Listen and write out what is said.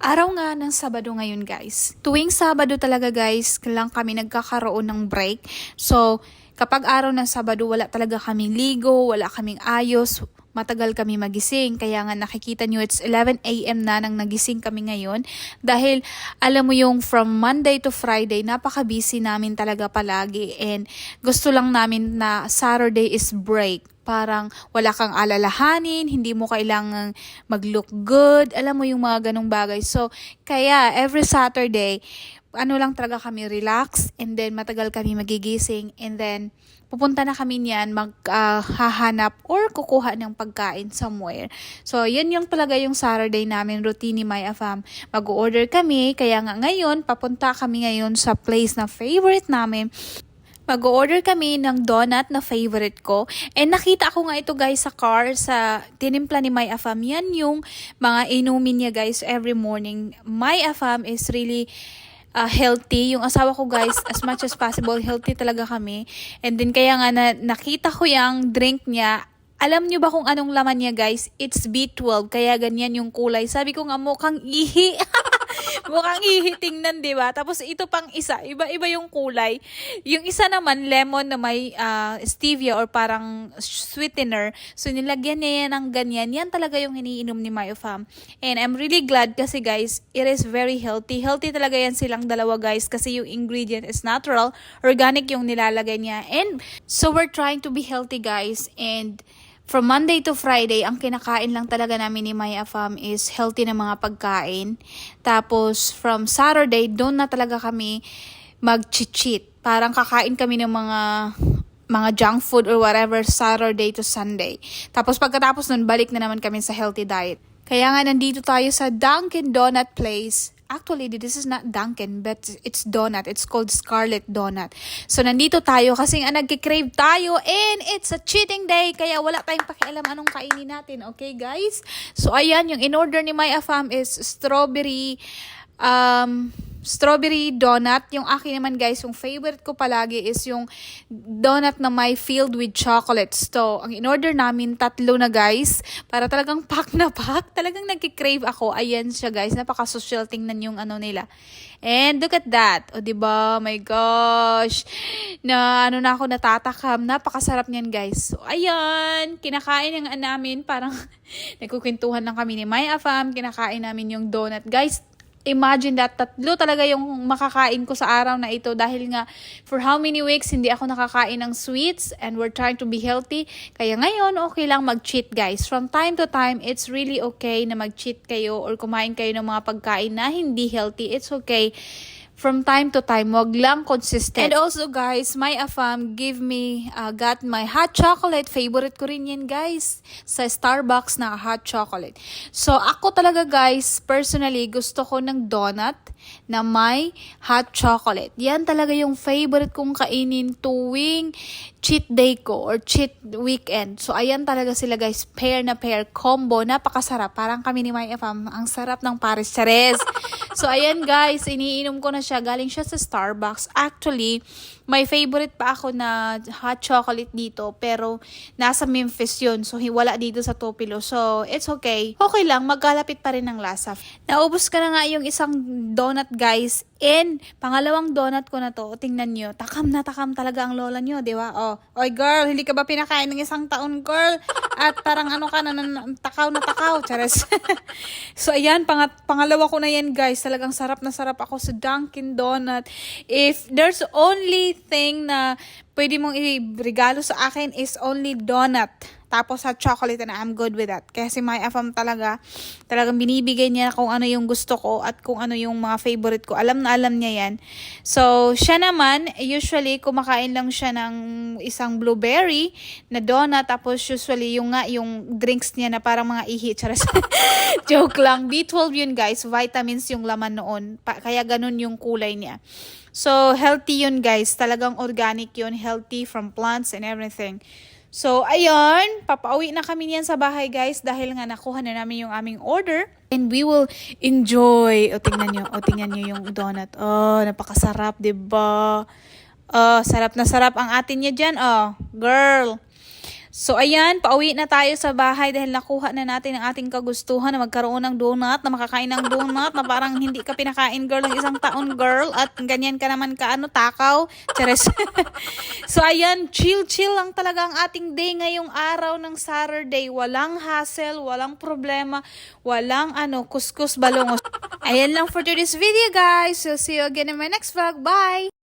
Araw nga ng Sabado ngayon guys. Tuwing Sabado talaga guys, lang kami nagkakaroon ng break. So, kapag araw ng Sabado, wala talaga kaming ligo, wala kaming ayos, matagal kami magising. Kaya nga nakikita nyo, it's 11 a.m. na nang nagising kami ngayon. Dahil alam mo yung from Monday to Friday, napaka-busy namin talaga palagi. And gusto lang namin na Saturday is break parang wala kang alalahanin, hindi mo kailangang mag-look good, alam mo yung mga ganong bagay. So, kaya every Saturday, ano lang talaga kami relax and then matagal kami magigising and then pupunta na kami niyan maghahanap or kukuha ng pagkain somewhere. So, yun yung talaga yung Saturday namin routine ni Maya Fam. Mag-order kami, kaya nga ngayon, papunta kami ngayon sa place na favorite namin mag-order kami ng donut na favorite ko. And nakita ko nga ito guys sa car, sa tinimpla ni My Afam. Yan yung mga inumin niya guys every morning. My Afam is really uh, healthy. Yung asawa ko guys, as much as possible, healthy talaga kami. And then kaya nga na, nakita ko yung drink niya, alam nyo ba kung anong laman niya guys? It's B12, kaya ganyan yung kulay. Sabi ko nga mukhang ihi. mukhang ihi tingnan, di ba? Tapos ito pang isa, iba-iba yung kulay. Yung isa naman, lemon na may uh, stevia or parang sweetener. So nilagyan niya yan ng ganyan. Yan talaga yung iniinom ni Myofam. And I'm really glad kasi guys, it is very healthy. Healthy talaga yan silang dalawa guys kasi yung ingredient is natural, organic yung nilalagay niya. And so we're trying to be healthy guys and From Monday to Friday, ang kinakain lang talaga namin ni Maya Fam is healthy na mga pagkain. Tapos, from Saturday, doon na talaga kami mag-cheat. Parang kakain kami ng mga mga junk food or whatever Saturday to Sunday. Tapos pagkatapos nun, balik na naman kami sa healthy diet. Kaya nga nandito tayo sa Dunkin' Donut Place Actually, this is not Dunkin', but it's donut. It's called Scarlet Donut. So, nandito tayo kasi nga nagkikrave tayo and it's a cheating day. Kaya wala tayong pakialam anong kainin natin. Okay, guys? So, ayan, yung in-order ni Maya Fam is strawberry, um, strawberry donut. Yung akin naman guys, yung favorite ko palagi is yung donut na may filled with chocolate. So, ang in-order namin, tatlo na guys. Para talagang pack na pack. Talagang nagkikrave ako. Ayan siya guys. Napaka-social tingnan yung ano nila. And look at that. O, ba diba? My gosh. Na ano na ako natatakam. Napakasarap niyan guys. So, ayan. Kinakain yung namin. Parang nagkukwentuhan lang kami ni Maya Fam. Kinakain namin yung donut. Guys, imagine that tatlo talaga yung makakain ko sa araw na ito dahil nga for how many weeks hindi ako nakakain ng sweets and we're trying to be healthy. Kaya ngayon, okay lang mag-cheat guys. From time to time, it's really okay na mag-cheat kayo or kumain kayo ng mga pagkain na hindi healthy. It's okay from time to time, wag lang consistent. And also guys, my afam give me, uh, got my hot chocolate. Favorite ko rin yan guys. Sa Starbucks na hot chocolate. So ako talaga guys, personally, gusto ko ng donut na may hot chocolate. Yan talaga yung favorite kong kainin tuwing cheat day ko or cheat weekend. So, ayan talaga sila guys. Pair na pair. Combo. Napakasarap. Parang kami ni My FM. Ang sarap ng Paris Chares. so, ayan guys. Iniinom ko na siya. Galing siya sa Starbucks. Actually, may favorite pa ako na hot chocolate dito, pero nasa Memphis yun. So, wala dito sa Tupilo. So, it's okay. Okay lang, magkalapit pa rin ng lasa. Naubos ka na nga yung isang donut, guys. And, pangalawang donut ko na to, tingnan nyo, takam na takam talaga ang lola nyo, di ba? Oh, oy girl, hindi ka ba pinakain ng isang taon, girl? At parang ano ka na, takaw na takaw, chares. so, ayan, pangat, pangalawa ko na yan, guys. Talagang sarap na sarap ako sa Dunkin' Donut. If there's only thing na pwede mong i-regalo sa akin is only donut. Tapos sa chocolate and I'm good with that. Kasi my FM talaga, talagang binibigay niya kung ano yung gusto ko at kung ano yung mga favorite ko. Alam na alam niya yan. So, siya naman, usually, kumakain lang siya ng isang blueberry na donut. Tapos, usually, yung nga, yung drinks niya na parang mga ihi. Charas. Joke lang. B12 yun, guys. Vitamins yung laman noon. Pa- kaya ganun yung kulay niya. So, healthy yun guys. Talagang organic yun. Healthy from plants and everything. So, ayun. Papauwi na kami niyan sa bahay guys. Dahil nga nakuha na namin yung aming order. And we will enjoy. O, tingnan nyo. O, tingnan nyo yung donut. Oh, napakasarap, ba Oh, sarap na sarap ang atin niya dyan. Oh, girl. So ayan, pauwi na tayo sa bahay dahil nakuha na natin ang ating kagustuhan na magkaroon ng donut, na makakain ng donut, na parang hindi ka pinakain girl ng isang taon girl at ganyan ka naman ka ano, takaw. Chares. so ayan, chill chill lang talaga ang ating day ngayong araw ng Saturday. Walang hassle, walang problema, walang ano, kuskus balongos. Ayan lang for today's video guys. So see you again in my next vlog. Bye!